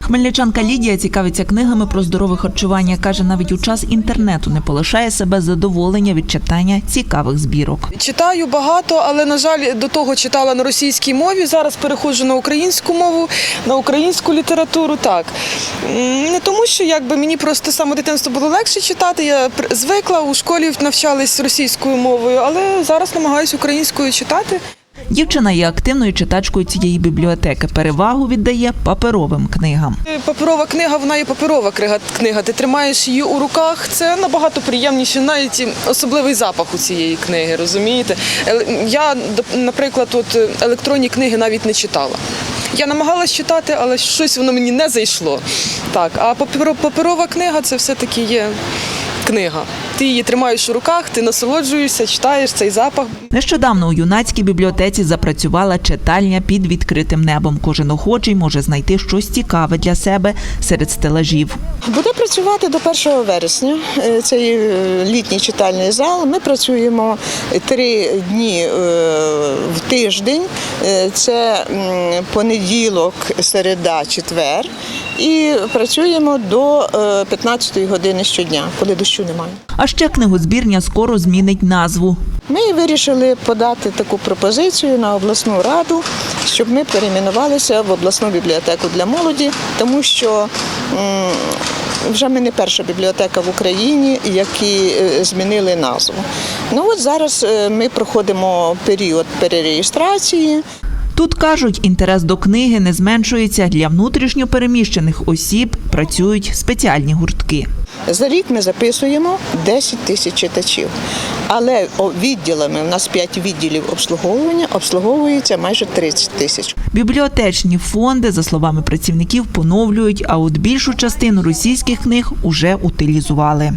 Хмельничанка Лідія цікавиться книгами про здорове харчування. каже, навіть у час інтернету не полишає себе задоволення від читання цікавих збірок. Читаю багато, але на жаль, до того читала на російській мові. Зараз переходжу на українську мову, на українську літературу. Так не тому, що якби мені просто саме дитинство було легше читати. Я звикла у школі навчались російською мовою, але зараз намагаюся українською читати. Дівчина є активною читачкою цієї бібліотеки. Перевагу віддає паперовим книгам. Паперова книга, вона є паперова книга. Ти тримаєш її у руках. Це набагато приємніше, навіть особливий запах у цієї книги, розумієте? Е, Я, наприклад, от е, електронні книги навіть не читала. Я намагалась читати, але щось воно мені не зайшло. Так, а паперова книга це все-таки є книга. Ти її тримаєш у руках, ти насолоджуєшся, читаєш цей запах. Нещодавно у юнацькій бібліотеці запрацювала читальня під відкритим небом. Кожен охочий може знайти щось цікаве для себе серед стелажів. Буде працювати до 1 вересня. Е, Цей е, літній читальний зал. Ми працюємо три дні е, в тиждень. Це понеділок, середа, четвер. І працюємо до 15-ї години щодня, коли дощу немає. А ще книгозбірня скоро змінить назву. Ми вирішили подати таку пропозицію на обласну раду, щоб ми перейменувалися в обласну бібліотеку для молоді, тому що вже ми не перша бібліотека в Україні, які е, змінили назву. Ну от зараз е, ми проходимо період перереєстрації. Тут кажуть, інтерес до книги не зменшується. Для внутрішньо переміщених осіб працюють спеціальні гуртки. За рік ми записуємо 10 тисяч читачів. Але відділами, у нас 5 відділів обслуговування, обслуговується майже 30 тисяч. Бібліотечні фонди, за словами працівників, поновлюють, а от більшу частину російських книг уже утилізували.